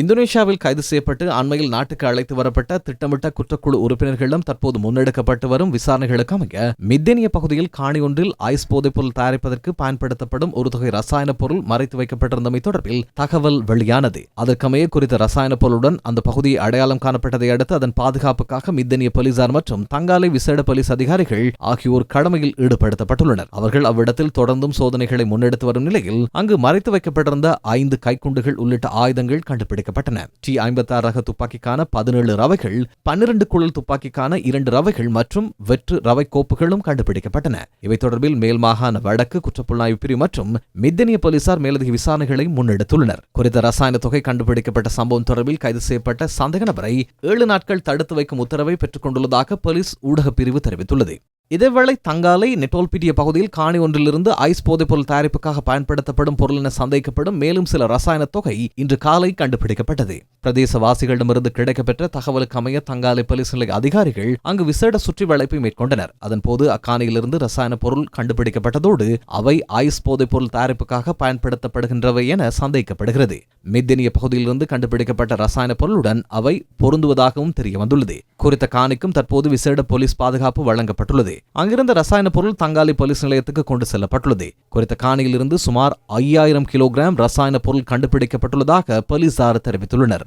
இந்தோனேஷியாவில் கைது செய்யப்பட்டு அண்மையில் நாட்டுக்கு அழைத்து வரப்பட்ட திட்டமிட்ட குற்றக்குழு உறுப்பினர்களிடம் தற்போது முன்னெடுக்கப்பட்டு வரும் விசாரணைகளுக்கு அமைய மித்தேனிய பகுதியில் காணி ஒன்றில் ஐஸ் போதைப்பொருள் தயாரிப்பதற்கு பயன்படுத்தப்படும் ஒரு தொகை ரசாயன பொருள் மறைத்து வைக்கப்பட்டிருந்தமை தொடர்பில் தகவல் வெளியானது. அதற்கமைய குறித்த ரசாயன பொருளுடன் அந்த பகுதியை அடையாளம் காணப்பட்டதை அடுத்து அதன் பாதுகாப்புக்காக மித்தேனிய போலீசார் மற்றும் தங்காலை விசேட போலீஸ் அதிகாரிகள் ஆகியோர் கடமையில் ஈடுபடுத்தப்பட்டுள்ளனர். அவர்கள் அவ்விடத்தில் தொடர்ந்தும் சோதனைகளை முன்னெடுத்து வரும் நிலையில் அங்கு மறைத்து வைக்கப்பட்டிருந்த ஐந்து கைக்குண்டுகள் உள்ளிட்ட ஆயுதங்கள் கண்டுபிடிக்கப்பட்டன டி ஐம்பத்தாறு ரக துப்பாக்கிக்கான பதினேழு ரவைகள் பன்னிரண்டு குழல் துப்பாக்கிக்கான இரண்டு ரவைகள் மற்றும் வெற்று ரவை கோப்புகளும் கண்டுபிடிக்கப்பட்டன. இவை தொடர்பில் மேல் மாகாண வடக்கு குற்றப்புலனாய்வு பிரிவு மற்றும் மித்தனிய போலீசார் மேலதிக விசாரணைகளை முன்னெடுத்துள்ளனர். குறித்த ரசாயன தொகை கண்டுபிடிக்கப்பட்ட சம்பவம் தொடர்பில் கைது செய்யப்பட்ட சந்தேக நபரை ஏழு நாட்கள் தடுத்து வைக்கும் உத்தரவை பெற்றுக் கொண்டுள்ளதாக போலீஸ் ஊடகப் பிரிவு தெரிவித்துள்ளது. இதேவேளை தங்காலை நெட்டோல்பிட்டிய பகுதியில் காணி ஒன்றிலிருந்து ஐஸ் போதைப்பொருள் தயாரிப்புக்காக பயன்படுத்தப்படும் பொருள் என சந்தேகிக்கப்படும் மேலும் சில ரசாயன தொகை இன்று காலை கண்டுபிடிக்கப்பட்டது. பிரதேசவாசிகளிடமிருந்து கிடைக்கப்பெற்ற தகவலுக்கு அமைய தங்காலை போலீஸ் நிலைய அதிகாரிகள் அங்கு விசேட சுற்றி வளைப்பை மேற்கொண்டனர். அதன்போது அக்காணியிலிருந்து ரசாயன பொருள் கண்டுபிடிக்கப்பட்டதோடு அவை ஐஸ் போதைப்பொருள் தயாரிப்புக்காக பயன்படுத்தப்படுகின்றவை என சந்தேகிக்கப்படுகிறது மித்தினிய பகுதியிலிருந்து கண்டுபிடிக்கப்பட்ட ரசாயன பொருளுடன் அவை பொருந்துவதாகவும் தெரிய வந்துள்ளது குறித்த காணிக்கும் தற்போது விசேட போலீஸ் பாதுகாப்பு வழங்கப்பட்டுள்ளது. அங்கிருந்த ரசாயன பொருள் தங்காலி போலீஸ் நிலையத்துக்கு கொண்டு செல்லப்பட்டுள்ளது. குறித்த காணியிலிருந்து சுமார் ஐயாயிரம் கிலோகிராம் ரசாயன பொருள் கண்டுபிடிக்கப்பட்டுள்ளதாக போலீசார் தெரிவித்துள்ளனர்.